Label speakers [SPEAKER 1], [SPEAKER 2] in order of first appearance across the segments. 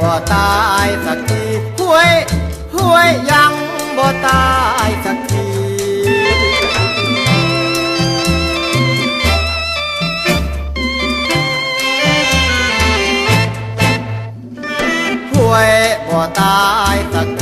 [SPEAKER 1] บ่ตายสักทีห้วยห้วยยังบ่ตายสักทีห้วยบ่ตายสักที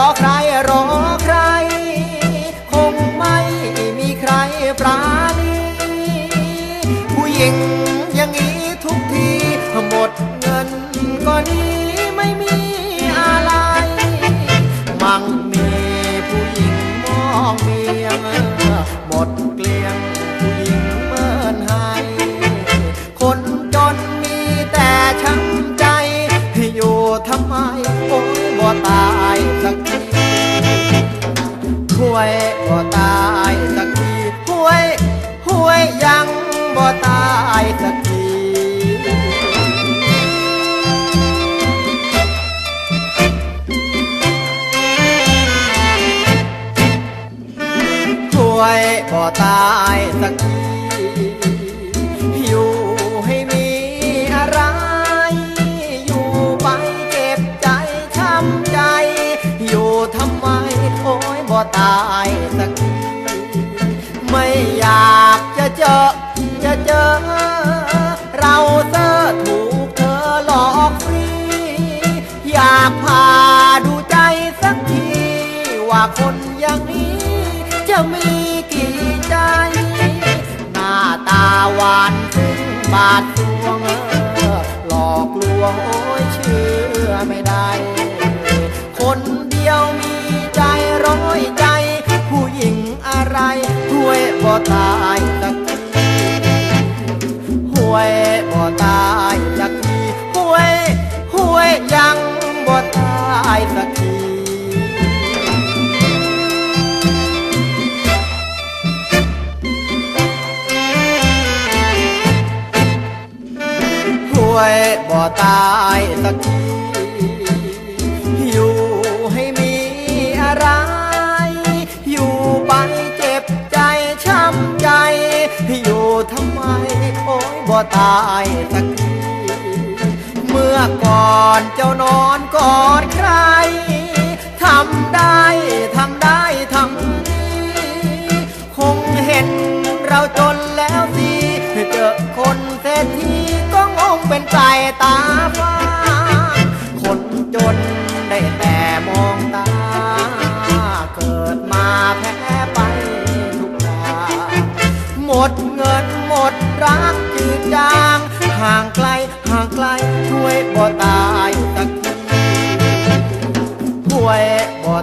[SPEAKER 1] อใครรอใคร คงไม่มีใครปราณีผู้หญิงอย่างนี้ทุกทีหมดเงินก็นี้ไม่มีอะไร มั่งมีผู้หญิงมองเมียหมดเกลี้ยงผู้หญิงเมินให้ คนจนมีแต่ช้ำใจอยู่ทำไมโอ้ยบ่ตา วยบ่ตายสักทีห่วยห่วยยังบ่ตายสักทีห่วยบ่ตายสักที สักทีไม่อยากจะเจอ จะเจอ เราเสอถูกเธอหลอกฟรี อยากพาดูใจสักที ว่าคนอย่างนี้ จะมีกี่ใจ หน้าตาหวานซึ้งบาดสวงหลอกลวงโอ้ยเชื่อไม่ได้ คนเดียวมี ตายสักทีหวยบ่ตายสักทีหวยหวยยังบ่ตายสักทีช่วยบ่ตายสักที บ่ตายสักทีเมื่อก่อนเจ้านอนกอดใครทำได้ทำได้ทำนี้คงเห็นเราจ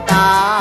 [SPEAKER 1] บ่